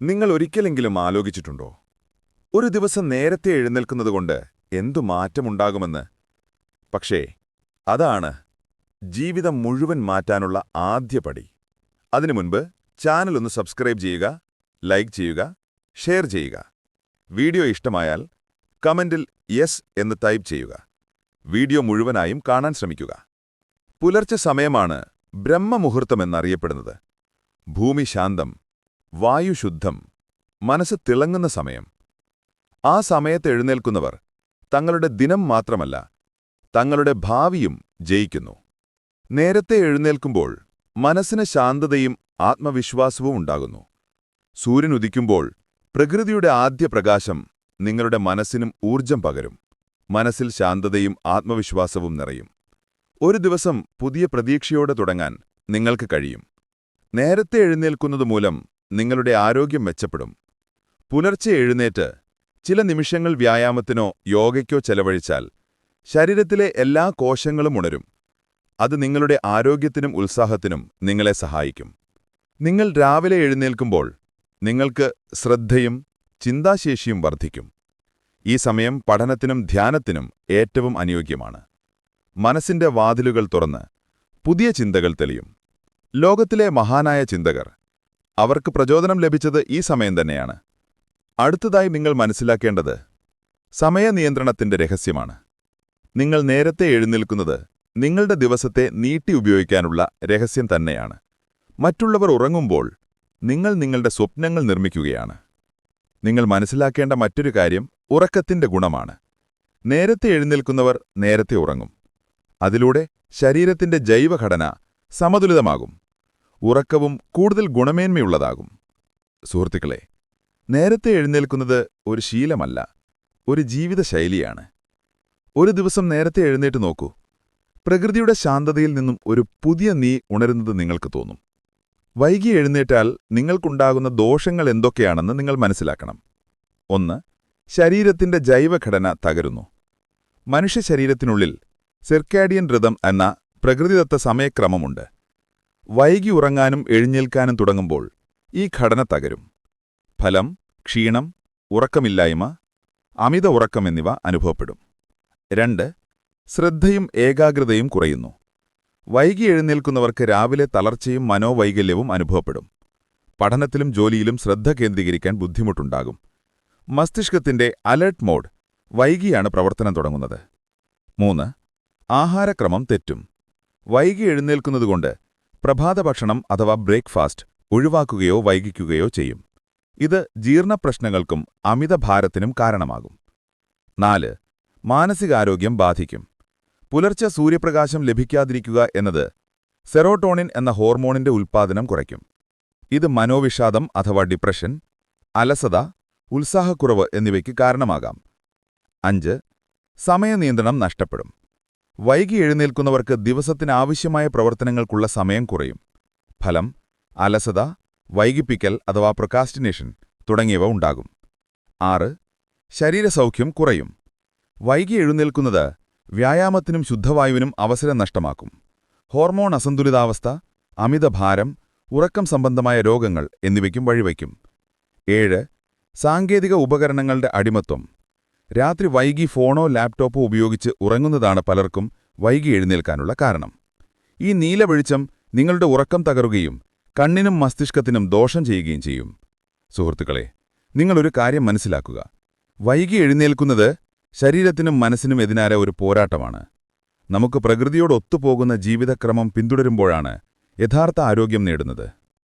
നിങ്ങൾ ഒരിക്കലെങ്കിലും ആലോചിച്ചിട്ടുണ്ടോ? ഒരു ദിവസം നേരത്തെ എഴുന്നേൽക്കുന്നതുകൊണ്ട് എന്തു മാറ്റമുണ്ടാകുമെന്ന്? പക്ഷേ അതാണ് ജീവിതം മുഴുവൻ മാറ്റാനുള്ള ആദ്യപടി അതിനു മുൻപ് ചാനൽ ഒന്ന് സബ്സ്ക്രൈബ് ചെയ്യുക ലൈക്ക് ചെയ്യുക ഷെയർ ചെയ്യുക. വീഡിയോ ഇഷ്ടമായാൽ കമന്റിൽ യെസ് എന്ന് ടൈപ്പ് ചെയ്യുക. വീഡിയോ മുഴുവനായും കാണാൻ ശ്രമിക്കുക. പുലർച്ചെ സമയമാണ് ബ്രഹ്മമുഹൂർത്തമെന്നറിയപ്പെടുന്നത് ഭൂമി ശാന്തം വായു ശുദ്ധം മനസ്സ് തിളങ്ങുന്ന സമയം. ആ സമയത്ത് എഴുന്നേൽക്കുന്നവർ തങ്ങളുടെ ദിനം മാത്രമല്ല തങ്ങളുടെ ഭാവിയും ജയിക്കുന്നു. നേരത്തെ എഴുന്നേൽക്കുമ്പോൾ മനസ്സിന് ശാന്തതയും ആത്മവിശ്വാസവും ഉണ്ടാകുന്നു. സൂര്യൻ ഉദിക്കുമ്പോൾ പ്രകൃതിയുടെ ആദ്യ പ്രകാശം നിങ്ങളുടെ മനസ്സിനും ഊർജം പകരും. മനസ്സിൽ ശാന്തതയും ആത്മവിശ്വാസവും നിറയും. ഒരു ദിവസം പുതിയ പ്രതീക്ഷയോടെ തുടങ്ങാൻ നിങ്ങൾക്ക് കഴിയും. നേരത്തെ എഴുന്നേൽക്കുന്നത് മൂലം നിങ്ങളുടെ ആരോഗ്യം മെച്ചപ്പെടും. പുലർച്ചെ എഴുന്നേറ്റ് ചില നിമിഷങ്ങൾ വ്യായാമത്തിനോ യോഗയ്ക്കോ ചെലവഴിച്ചാൽ ശരീരത്തിലെ എല്ലാ കോശങ്ങളും ഉണരും. അത് നിങ്ങളുടെ ആരോഗ്യത്തിനും ഉത്സാഹത്തിനും നിങ്ങളെ സഹായിക്കും. നിങ്ങൾ രാവിലെ എഴുന്നേൽക്കുമ്പോൾ നിങ്ങൾക്ക് ശ്രദ്ധയും ചിന്താശേഷിയും വർദ്ധിക്കും. ഈ സമയം പഠനത്തിനും ധ്യാനത്തിനും ഏറ്റവും അനുയോജ്യമാണ്. മനസ്സിന്റെ വാതിലുകൾ തുറന്ന് പുതിയ ചിന്തകൾ തെളിയും. ലോകത്തിലെ മഹാനായ ചിന്തകർ അവർക്ക് പ്രചോദനം ലഭിച്ചത് ഈ സമയം തന്നെയാണ്. അടുത്തതായി നിങ്ങൾ മനസ്സിലാക്കേണ്ടത് സമയനിയന്ത്രണത്തിന്റെ രഹസ്യമാണ്. നിങ്ങൾ നേരത്തെ എഴുന്നേൽക്കുന്നത് നിങ്ങളുടെ ദിവസത്തെ നീട്ടി ഉപയോഗിക്കാനുള്ള രഹസ്യം തന്നെയാണ്. മറ്റുള്ളവർ ഉറങ്ങുമ്പോൾ നിങ്ങൾ നിങ്ങളുടെ സ്വപ്നങ്ങൾ നിർമ്മിക്കുകയാണ്. നിങ്ങൾ മനസ്സിലാക്കേണ്ട മറ്റൊരു കാര്യം ഉറക്കത്തിന്റെ ഗുണമാണ്. നേരത്തെ എഴുന്നേൽക്കുന്നവർ നേരത്തെ ഉറങ്ങും. അതിലൂടെ ശരീരത്തിന്റെ ജൈവഘടന സമതുലിതമാകും. ഉറക്കവും കൂടുതൽ ഗുണമേന്മയുള്ളതാകും. സുഹൃത്തുക്കളെ നേരത്തെ എഴുന്നേൽക്കുന്നത് ഒരു ശീലമല്ല ഒരു ജീവിതശൈലിയാണ്. ഒരു ദിവസം നേരത്തെ എഴുന്നേറ്റ് നോക്കൂ. പ്രകൃതിയുടെ ശാന്തതയിൽ നിന്നും ഒരു പുതിയ നീ ഉണരുന്നത് നിങ്ങൾക്ക് തോന്നും. വൈകി എഴുന്നേറ്റാൽ നിങ്ങൾക്കുണ്ടാകുന്ന ദോഷങ്ങൾ എന്തൊക്കെയാണെന്ന് നിങ്ങൾ മനസ്സിലാക്കണം. ഒന്ന് ശരീരത്തിന്റെ ജൈവഘടന തകരുന്നു. മനുഷ്യ ശരീരത്തിനുള്ളിൽ സിർക്കാഡിയൻ ഋതം എന്ന പ്രകൃതിദത്ത സമയക്രമമുണ്ട്. വൈകി ഉറങ്ങാനും എഴുന്നേൽക്കാനും തുടങ്ങുമ്പോൾ ഈ ഘടന തകരും. ഫലം ക്ഷീണം ഉറക്കമില്ലായ്മ അമിത ഉറക്കം എന്നിവ അനുഭവപ്പെടും. രണ്ട് ശ്രദ്ധയും ഏകാഗ്രതയും കുറയുന്നു. വൈകി എഴുന്നേൽക്കുന്നവർക്ക് രാവിലെ തളർച്ചയും മനോവൈകല്യവും അനുഭവപ്പെടും. പഠനത്തിലും ജോലിയിലും ശ്രദ്ധ കേന്ദ്രീകരിക്കാൻ ബുദ്ധിമുട്ടുണ്ടാകും. മസ്തിഷ്കത്തിന്റെ അലർട്ട് മോഡ് വൈകിയാണ് പ്രവർത്തനം തുടങ്ങുന്നത്. മൂന്ന് ആഹാരക്രമം തെറ്റും. വൈകി എഴുന്നേൽക്കുന്നതുകൊണ്ട് പ്രഭാതഭക്ഷണം അഥവാ ബ്രേക്ക്ഫാസ്റ്റ് ഒഴിവാക്കുകയോ വൈകിക്കുകയോ ചെയ്യും. ഇത് ജീർണപ്രശ്നങ്ങൾക്കും അമിതഭാരത്തിനും കാരണമാകും. നാല്. മാനസികാരോഗ്യം ബാധിക്കും. പുലർച്ചെ സൂര്യപ്രകാശം ലഭിക്കാതിരിക്കുക എന്നത് സെറോട്ടോണിൻ എന്ന ഹോർമോണിന്റെ ഉൽപ്പാദനം കുറയ്ക്കും. ഇത് മനോവിഷാദം അഥവാ ഡിപ്രഷൻ അലസത ഉത്സാഹക്കുറവ് എന്നിവയ്ക്ക് കാരണമാകാം. അഞ്ച്. സമയനിയന്ത്രണം നഷ്ടപ്പെടും. വൈകി എഴുന്നേൽക്കുന്നവർക്ക് ദിവസത്തിനാവശ്യമായ പ്രവർത്തനങ്ങൾക്കുള്ള സമയം കുറയും. ഫലം അലസത വൈകിപ്പിക്കൽ അഥവാ പ്രൊക്കാസ്റ്റിനേഷൻ തുടങ്ങിയവ ഉണ്ടാകും. ആറ് ശരീരസൗഖ്യം കുറയും. വൈകി എഴുന്നേൽക്കുന്നത് വ്യായാമത്തിനും ശുദ്ധവായുവിനും അവസരം നഷ്ടമാക്കും. ഹോർമോൺ അസന്തുലിതാവസ്ഥ അമിതഭാരം ഉറക്കം സംബന്ധമായ രോഗങ്ങൾ എന്നിവയ്ക്കും വഴിവയ്ക്കും. ഏഴ് സാങ്കേതിക ഉപകരണങ്ങളുടെ അടിമത്വം. രാത്രി വൈകി ഫോണോ ലാപ്ടോപ്പോ ഉപയോഗിച്ച് ഉറങ്ങുന്നതാണ് പലർക്കും വൈകി എഴുന്നേൽക്കാനുള്ള കാരണം. ഈ നീല വെളിച്ചം നിങ്ങളുടെ ഉറക്കം തകരുകയും കണ്ണിനും മസ്തിഷ്കത്തിനും ദോഷം ചെയ്യുകയും ചെയ്യും. സുഹൃത്തുക്കളെ നിങ്ങളൊരു കാര്യം മനസ്സിലാക്കുക. വൈകി എഴുന്നേൽക്കുന്നത് ശരീരത്തിനും മനസ്സിനും എതിനാര ഒരു പോരാട്ടമാണ്. നമുക്ക് പ്രകൃതിയോടൊത്തുപോകുന്ന ജീവിതക്രമം പിന്തുടരുമ്പോഴാണ് യഥാർത്ഥ ആരോഗ്യം നേടുന്നത്.